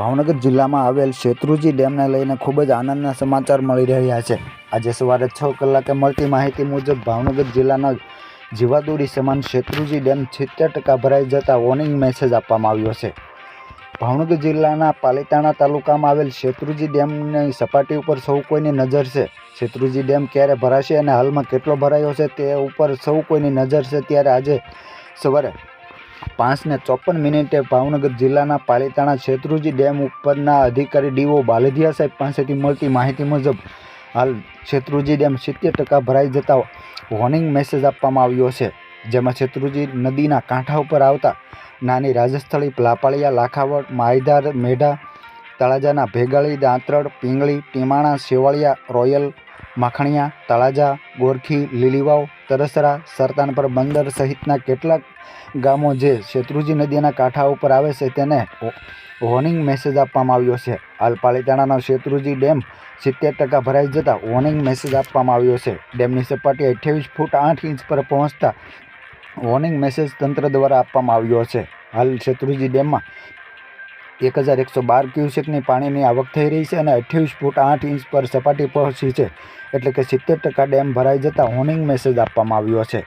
ભાવનગર જિલ્લામાં આવેલ શેત્રુજી ડેમને લઈને ખૂબ જ આનંદના સમાચાર મળી રહ્યા છે. આજે સવારે છ કલાકે મળતી માહિતી મુજબ ભાવનગર જિલ્લાના જીવાદોરી સમાન શેત્રુજી ડેમ સિત્તેર ટકા ભરાઈ જતા વોર્નિંગ મેસેજ આપવામાં આવ્યો છે. ભાવનગર જિલ્લાના પાલીતાણા તાલુકામાં આવેલ શેત્રુજી ડેમની સપાટી ઉપર સૌ કોઈની નજર છે. શેત્રુજી ડેમ ક્યારે ભરાશે અને હાલમાં કેટલો ભરાયો છે તે ઉપર સૌ કોઈની નજર છે. ત્યારે આજે સવારે પાંચને ચોપન મિનિટે ભાવનગર જિલ્લાના પાલીતાણા શેત્રુજી ડેમ ઉપરના અધિકારી ડીઓ બાલધિયા સાહેબ પાસેથી મળતી માહિતી મુજબ, હાલ શેત્રુજી ડેમ સિત્તેર ટકા ભરાઈ જતા વોર્નિંગ મેસેજ આપવામાં આવ્યો છે. જેમાં શેત્રુજી નદીના કાંઠા ઉપર આવતા નાની રાજસ્થળી પ્લાપાળિયા લાખાવડ માયધાર મેઢા, તળાજાના ભેગાળી, દાંતરડ, પિંગળી, ટીમાણા સેવાળિયા રોયલ માખણિયા, તળાજા, ગોરખી, લીલીવાવ, તરસરા સરતાનપર બંદર સહિતના કેટલાક ગામો જે શેત્રુજી નદીના કાંઠા ઉપર આવે છે તેને વોર્નિંગ મેસેજ આપવામાં આવ્યો છે. હાલ પાલીતાણાનો શેત્રુજી ડેમ સિત્તેર ટકા ભરાઈ જતાં વોર્નિંગ મેસેજ આપવામાં આવ્યો છે. ડેમની સપાટી અઠ્યાવીસ ફૂટ આઠ ઇંચ પર પહોંચતા વોર્નિંગ મેસેજ તંત્ર દ્વારા આપવામાં આવ્યો છે. હાલ શેત્રુજી ડેમમાં એક હજાર એકસો બાર ક્યુસેકની પાણીની આવક થઈ રહી છે અને અઠ્યાવીસ ફૂટ આઠ ઇંચ પર સપાટી પહોંચી છે. એટલે કે સિત્તેર ટકા ડેમ ભરાઈ જતાં હોર્નિંગ મેસેજ આપવામાં આવ્યો છે.